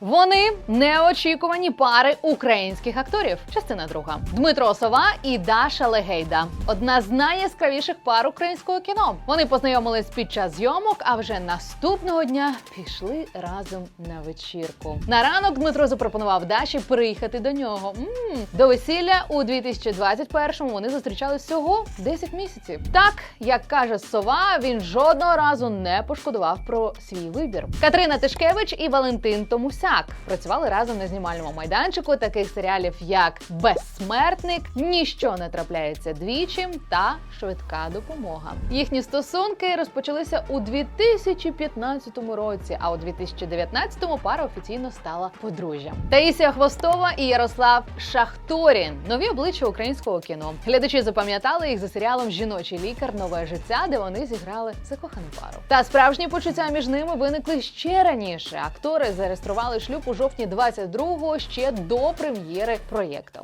Вони неочікувані пари українських акторів. Частина друга Дмитро Сова і Даша Легейда. Одна з найяскравіших пар українського кіно. Вони познайомились під час зйомок, а вже наступного дня пішли разом на вечірку. На ранок Дмитро запропонував Даші приїхати до нього. м До весілля у 2021-му вони зустрічались всього 10 місяців. Так як каже Сова, він жодного разу не пошкодував про свій вибір. Катерина Тишкевич і Валентин Томусяк працювали разом на знімальному майданчику таких серіалів, як Безсмертник, Ніщо не трапляється двічі та Швидка допомога. Їхні стосунки розпочалися у 2015 році, а у 2019-му пара офіційно стала подружжям. Таїсія Хвостова і Ярослав Шахторін нові обличчя українського кіно. Глядачі запам'ятали їх за серіалом Жіночий лікар Нове життя, де вони зіграли закохану пару. Та справжні почуття між ними виникли ще раніше. Актори зареєстрували шлюб у жовтні 22-го ще до прем'єри проєкту.